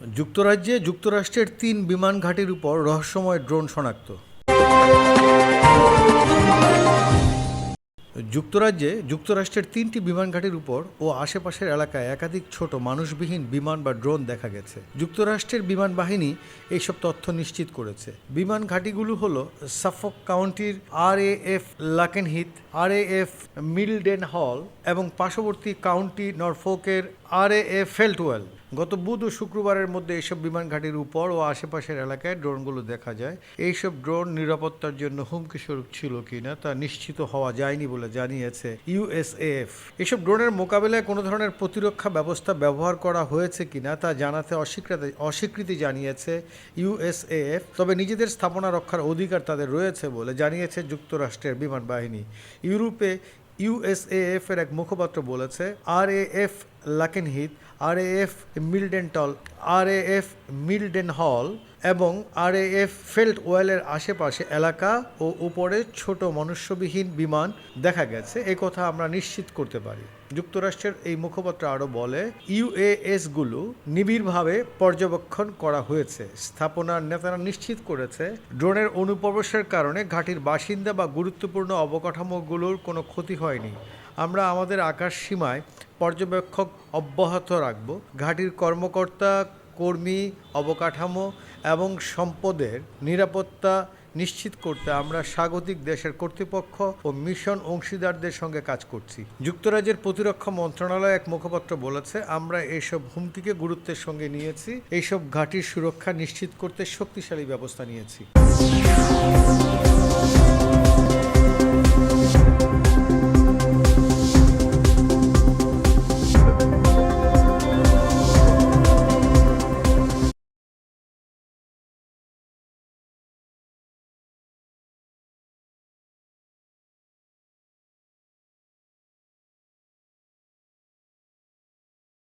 যুক্তরাজ্যে যুক্তরাষ্ট্রের তিন বিমান ঘাঁটির উপর রহস্যময় ড্রোন শনাক্ত। যুক্তরাজ্যে যুক্তরাষ্ট্রের তিনটি বিমান ঘাঁটির উপর ও আশেপাশের এলাকায় একাধিক ছোট মানুষবিহীন বিমান বা ড্রোন দেখা গেছে। যুক্তরাষ্ট্রের বিমান বাহিনী এইসব তথ্য নিশ্চিত করেছে। বিমান ঘাঁটিগুলো হলো সাফক কাউন্টির আর A F Lakenheath R F মিলডেন হল এবং পার্শ্ববর্তী কাউন্টি নরফোকের আর এ ফেল্টওয়েল। গত বুধ ও শুক্রবারের মধ্যে এইসব বিমান ঘাঁটির উপর ও আশেপাশের এলাকায় ড্রোনগুলো দেখা যায়। এইসব ড্রোন নিরাপত্তার জন্য হুমকি স্বরূপ ছিল কিনা তা নিশ্চিত হওয়া যায়নি বলে জানিয়েছে ইউএসএফ এসব ড্রোনের মোকাবিলায় কোনো ধরনের প্রতিরক্ষা ব্যবস্থা ব্যবহার করা হয়েছে কিনা তা জানাতে অস্বীকৃতি অস্বীকৃতি জানিয়েছে ইউএসএফ তবে নিজেদের স্থাপনা রক্ষার অধিকার তাদের রয়েছে বলে জানিয়েছে যুক্তরাষ্ট্রের বিমান বাহিনী। ইউরোপে ইউএসএএফ এর এক মুখপাত্র বলেছে, R F Lakenheath R A F Mildenhall R A F Mildenhall এবং আর এ এফ ফেল্ট ওয়েলের আশেপাশে এলাকা ও উপরে ছোট মনুষ্যবিহীন বিমান দেখা গেছে। এই কথা আমরা নিশ্চিত করতে পারি। যুক্তরাষ্ট্রের এই মুখপাত্র আরও বলে, ইউএএসগুলো নিবিড়ভাবে পর্যবেক্ষণ করা হয়েছে। স্থাপনার নেতারা নিশ্চিত করেছে, ড্রোনের অনুপ্রবেশের কারণে ঘাটির বাসিন্দা বা গুরুত্বপূর্ণ অবকাঠামোগুলোর কোনো ক্ষতি হয়নি। আমরা আমাদের আকাশ সীমায় পর্যবেক্ষক অব্যাহত রাখব। ঘাটির কর্মকর্তা, কর্মী, অবকাঠামো এবং সম্পদের নিরাপত্তা নিশ্চিত করতে আমরা স্বাগতিক দেশের কর্তৃপক্ষ ও মিশন অংশীদারদের সঙ্গে কাজ করছি। যুক্তরাজ্যের প্রতিরক্ষা মন্ত্রণালয় এক মুখপাত্র বলেছে, আমরা এইসব হুমকিকে গুরুত্বের সঙ্গে নিয়েছি, এইসব ঘাটির সুরক্ষা নিশ্চিত করতে শক্তিশালী ব্যবস্থা নিয়েছি।